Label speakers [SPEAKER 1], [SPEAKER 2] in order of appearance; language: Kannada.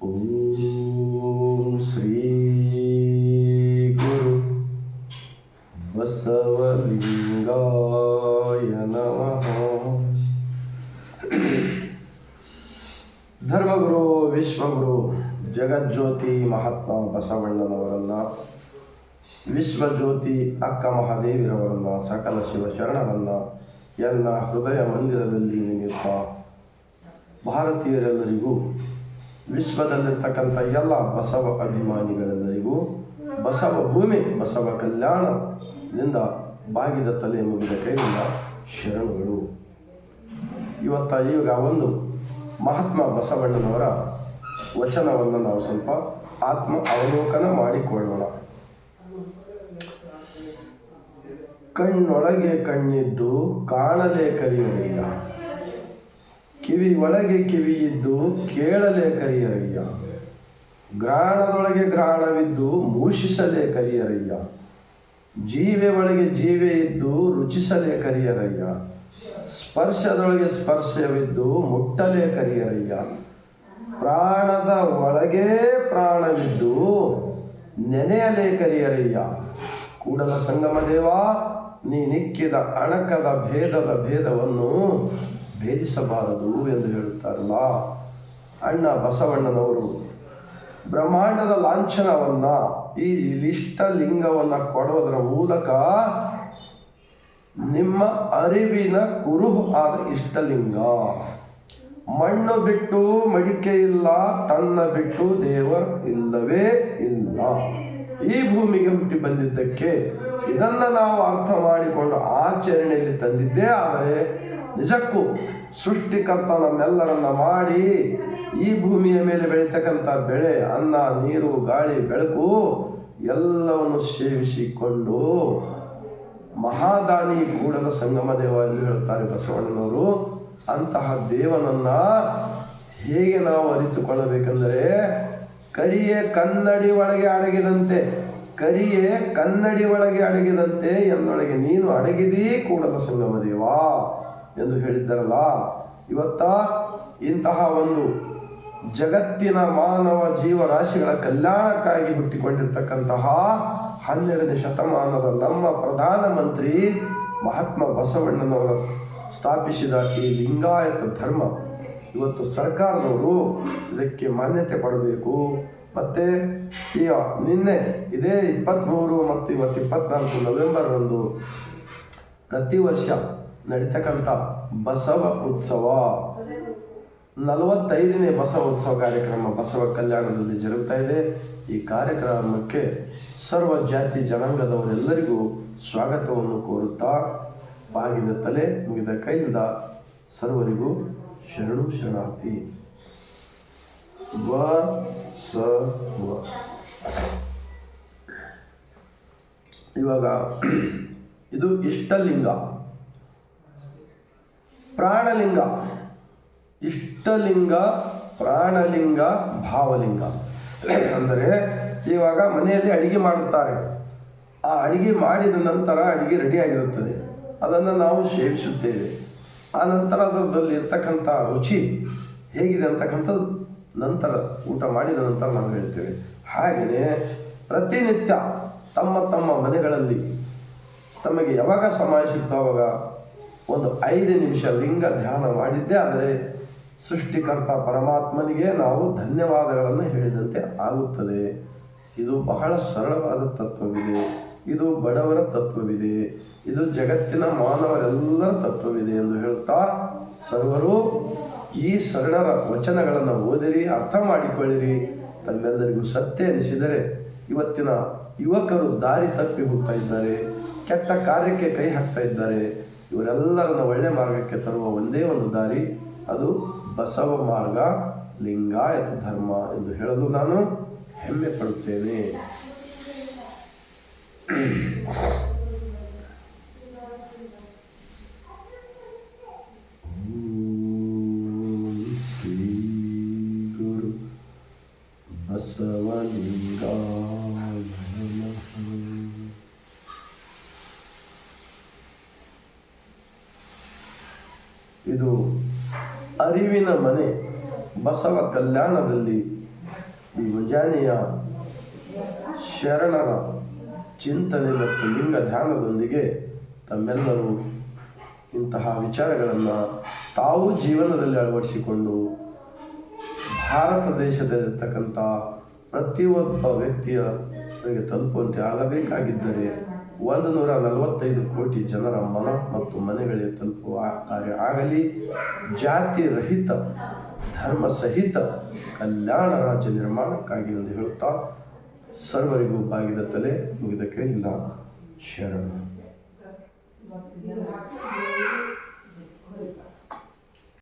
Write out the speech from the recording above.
[SPEAKER 1] ಓಂ ಶ್ರೀ ಗುರು ಬಸವಲಿಂಗಾಯ ನಮಃ ಧರ್ಮಗುರು ವಿಶ್ವಗುರು ಜಗಜ್ಯೋತಿ ಮಹಾತ್ಮ ಬಸವಣ್ಣನವರನ್ನ ವಿಶ್ವಜ್ಯೋತಿ ಅಕ್ಕ ಮಹಾದೇವಿರವರನ್ನ, ಸಕಲ ಶಿವ ಶರಣರನ್ನ ಎಲ್ಲ ಹೃದಯ ಮಂದಿರದಲ್ಲಿ ನಿಮಿತ್ತ ಭಾರತೀಯರೆಲ್ಲರಿಗೂ ವಿಶ್ವದಲ್ಲಿರ್ತಕ್ಕಂಥ ಎಲ್ಲ ಬಸವ ಅಭಿಮಾನಿಗಳೆಲ್ಲರಿಗೂ ಬಸವ ಭೂಮಿ, ಬಸವ ಕಲ್ಯಾಣದಿಂದ ಬಾಗಿದ ತಲೆ ಮುಗಿದ ಕೈಯಿಂದ ಶರಣುಗಳು. ಇವತ್ತ ಈಗ ಒಂದು ಮಹಾತ್ಮ ಬಸವಣ್ಣನವರ ವಚನವನ್ನು ನಾವು ಸ್ವಲ್ಪ ಆತ್ಮ ಅವಲೋಕನ ಮಾಡಿಕೊಳ್ಳೋಣ. ಕಣ್ಣೊಳಗೆ ಕಣ್ಣಿದ್ದು ಕಾಣಲೇ ಕರಿಯರಯ್ಯ ಕಿವಿ ಒಳಗೆ ಕಿವಿ ಇದ್ದು ಕೇಳಲೇ ಕರಿಯರಯ್ಯ. ಗ್ರಾಣದೊಳಗೆ ಗ್ರಾಣವಿದ್ದು ಮೂಷಿಸಲೇ ಕರಿಯರಯ್ಯ. ಜೀವೆ ಒಳಗೆ ಜೀವೆ ಇದ್ದು ರುಚಿಸಲೇ ಕರಿಯರಯ್ಯ. ಸ್ಪರ್ಶದೊಳಗೆ ಸ್ಪರ್ಶವಿದ್ದು ಮುಟ್ಟಲೇ ಕರಿಯರಯ್ಯ. ಪ್ರಾಣದ ಒಳಗೆ ಪ್ರಾಣವಿದ್ದು ನೆನೆಯಲೇ ಕರಿಯರಯ್ಯ. ಕೂಡಲ ಸಂಗಮ ದೇವ, ನೀ ನಿಕ್ಕಿದ ಅಣಕದ ಭೇದದ ಭೇದವನ್ನು ಭೇದಿಸಬಾರದು ಎಂದು ಹೇಳುತ್ತಾರಲ್ಲ ಅಣ್ಣ ಬಸವಣ್ಣನವರು, ಬ್ರಹ್ಮಾಂಡದ ಲಾಂಛನವನ್ನ ಈ ಇಷ್ಟ ಲಿಂಗವನ್ನ ಕೊಡುವುದರ ಮೂಲಕ ನಿಮ್ಮ ಅರಿವಿನ ಕುರುಹು ಆದ ಇಷ್ಟಲಿಂಗ. ಮಣ್ಣು ಬಿಟ್ಟು ಮಡಿಕೆ ಇಲ್ಲ, ತನ್ನ ಬಿಟ್ಟು ದೇವರ್ ಇಲ್ಲವೇ ಇಲ್ಲ. ಈ ಭೂಮಿಗೆ ಹುಟ್ಟಿ ಬಂದಿದ್ದಕ್ಕೆ ಇದನ್ನ ನಾವು ಅರ್ಥ ಮಾಡಿಕೊಂಡು ಆಚರಣೆಯಲ್ಲಿ ತಂದಿದ್ದೇ ಆದರೆ ನಿಜಕ್ಕೂ ಸೃಷ್ಟಿಕರ್ತ ನಮ್ಮೆಲ್ಲರನ್ನ ಮಾಡಿ ಈ ಭೂಮಿಯ ಮೇಲೆ ಬೆಳೀತಕ್ಕಂಥ ಬೆಳೆ, ಅನ್ನ, ನೀರು, ಗಾಳಿ, ಬೆಳಕು ಎಲ್ಲವನ್ನು ಸೇವಿಸಿಕೊಂಡು ಮಹಾದಾನಿ ಕೂಡದ ಸಂಗಮ ದೇವ ಎಂದು ಹೇಳುತ್ತಾರೆ ಬಸವಣ್ಣನವರು. ಅಂತಹ ದೇವನನ್ನ ಹೇಗೆ ನಾವು ಅರಿತುಕೊಳ್ಳಬೇಕೆಂದರೆ, ಕರಿಯೇ ಕನ್ನಡಿ ಒಳಗೆ ಅಡಗಿದಂತೆ, ಕರಿಯೇ ಕನ್ನಡಿ ಒಳಗೆ ಅಡಗಿದಂತೆ ಎಂದೊಳಗೆ ನೀನು ಅಡಗಿದೀ ಕೂಡದ ಸಂಗಮ ದೇವ. ಎಂದು ಹೇಳಿದ್ದಾರಲ್ಲ. ಇವತ್ತ ಇಂತಹ ಒಂದು ಜಗತ್ತಿನ ಮಾನವ ಜೀವರಾಶಿಗಳ ಕಲ್ಯಾಣಕ್ಕಾಗಿ ಹುಟ್ಟಿಕೊಂಡಿರ್ತಕ್ಕಂತಹ ಹನ್ನೆರಡನೇ ಶತಮಾನದ ನಮ್ಮ ಪ್ರಧಾನಮಂತ್ರಿ ಮಹಾತ್ಮ ಬಸವಣ್ಣನವರು ಸ್ಥಾಪಿಸಿದ ಈ ಲಿಂಗಾಯತ ಧರ್ಮ. ಇವತ್ತು ಸರ್ಕಾರದವರು ಇದಕ್ಕೆ ಮಾನ್ಯತೆ ಕೊಡಬೇಕು. ಮತ್ತೆ ಈ ನಿನ್ನೆ ಇದೇ ಇಪ್ಪತ್ತ್ಮೂರು ಮತ್ತು ಇವತ್ತು ಇಪ್ಪತ್ನಾಲ್ಕು ನವೆಂಬರ್ರಂದು ಪ್ರತಿ ವರ್ಷ ನಡೀತಕ್ಕಂಥ ಬಸವ ಉತ್ಸವ. ನಲವತ್ತೈದನೇ ಬಸವ ಉತ್ಸವ ಕಾರ್ಯಕ್ರಮ ಬಸವ ಕಲ್ಯಾಣದಲ್ಲಿ ಜರುಗ್ತಾ ಇದೆ. ಈ ಕಾರ್ಯಕ್ರಮಕ್ಕೆ ಸರ್ವ ಜಾತಿ ಜನಾಂಗದವರೆಲ್ಲರಿಗೂ ಸ್ವಾಗತವನ್ನು ಕೋರುತ್ತಾ ಬಾಗಿದ ತಲೆ ಮುಗಿದ ಕೈಯಿಂದ ಸರ್ವರಿಗೂ ಶರಣು ಶರಣಾರ್ಥಿ. ಇವಾಗ ಇದು ಇಷ್ಟಲಿಂಗ. ಪ್ರಾಣಲಿಂಗ. ಇಷ್ಟಲಿಂಗ, ಪ್ರಾಣಲಿಂಗ, ಭಾವಲಿಂಗ. ಅಂದರೆ ಇವಾಗ ಮನೆಯಲ್ಲಿ ಅಡಿಗೆ ಮಾಡುತ್ತಾರೆ. ಆ ಅಡಿಗೆ ಮಾಡಿದ ನಂತರ ಅಡಿಗೆ ರೆಡಿಯಾಗಿರುತ್ತದೆ. ಅದನ್ನು ನಾವು ಸೇವಿಸುತ್ತೇವೆ. ಆ ನಂತರ ಅದರಲ್ಲಿ ಇರ್ತಕ್ಕಂಥ ರುಚಿ ಹೇಗಿದೆ ಅಂತಕ್ಕಂಥದ್ದು ನಂತರ ಊಟ ಮಾಡಿದ ನಂತರ ನಾವು ಹೇಳ್ತೇವೆ. ಹಾಗೆಯೇ ಪ್ರತಿನಿತ್ಯ ತಮ್ಮ ತಮ್ಮ ಮನೆಗಳಲ್ಲಿ ತಮಗೆ ಯಾವಾಗ ಸಮಯ ಸಿಗ್ತೋ ಅವಾಗ ಒಂದು ಐದು ನಿಮಿಷ ಲಿಂಗ ಧ್ಯಾನ ಮಾಡಿದ್ದೆ ಆದರೆ ಸೃಷ್ಟಿಕರ್ತ ಪರಮಾತ್ಮನಿಗೆ ನಾವು ಧನ್ಯವಾದಗಳನ್ನು ಹೇಳಿದಂತೆ ಆಗುತ್ತದೆ. ಇದು ಬಹಳ ಸರಳವಾದ ತತ್ವವಿದೆ. ಇದು ಬಡವರ ತತ್ವವಿದೆ. ಇದು ಜಗತ್ತಿನ ಮಾನವರೆಲ್ಲರ ತತ್ವವಿದೆ ಎಂದು ಹೇಳುತ್ತಾ ಸರ್ವರು ಈ ಸರಳರ ವಚನಗಳನ್ನು ಓದಿರಿ, ಅರ್ಥ ಮಾಡಿಕೊಳ್ಳಿರಿ. ತಮ್ಮೆಲ್ಲರಿಗೂ ಸತ್ಯ ಎನಿಸಿದರೆ ಇವತ್ತಿನ ಯುವಕರು ದಾರಿ ತಪ್ಪಿ ಹೋಗ್ತಾ ಇದ್ದಾರೆ. ಕೆಟ್ಟ ಕಾರ್ಯಕ್ಕೆ ಕೈ ಹಾಕ್ತಾ ಇದ್ದಾರೆ. ಇವರೆಲ್ಲರನ್ನ ಒಳ್ಳೆ ಮಾರ್ಗಕ್ಕೆ ತರುವ ಒಂದೇ ಒಂದು ದಾರಿ, ಅದು ಬಸವ ಮಾರ್ಗ, ಲಿಂಗಾಯತ ಧರ್ಮ ಎಂದು ಹೇಳಲು ನಾನು ಹೆಮ್ಮೆ ಪಡುತ್ತೇನೆ. ಅರಿವಿನ ಮನೆ ಬಸವ ಕಲ್ಯಾಣದಲ್ಲಿ ಈ ಮುಂಜಾನೆಯ ಶರಣರ ಚಿಂತನೆ ಮತ್ತು ಲಿಂಗ ಧ್ಯಾನದೊಂದಿಗೆ ತಮ್ಮೆಲ್ಲರೂ ಇಂತಹ ವಿಚಾರಗಳನ್ನು ತಾವು ಜೀವನದಲ್ಲಿ ಅಳವಡಿಸಿಕೊಂಡು ಭಾರತ ದೇಶದಲ್ಲಿರ್ತಕ್ಕಂಥ ಪ್ರತಿಯೊಬ್ಬ ವ್ಯಕ್ತಿಯ ತಲುಪುವಂತೆ ಆಗಬೇಕಾಗಿದ್ದರೆ ಒಂದು ನೂರ ನಲವತ್ತೈದು ಕೋಟಿ ಜನರ ಮನ ಮತ್ತು ಮನೆಗಳಿಗೆ ತಲುಪುವ ಕಾರ್ಯ ಆಗಲಿ, ಜಾತಿ ರಹಿತ, ಧರ್ಮ ಸಹಿತ ಕಲ್ಯಾಣ ರಾಜ್ಯ ನಿರ್ಮಾಣಕ್ಕಾಗಿ ಎಂದು ಹೇಳುತ್ತಾ ಸರ್ವರಿಗೂ ಬಾಗಿದ ತಲೆ ಮುಗಿದ ಇಲ್ಲ. ಶರಣ.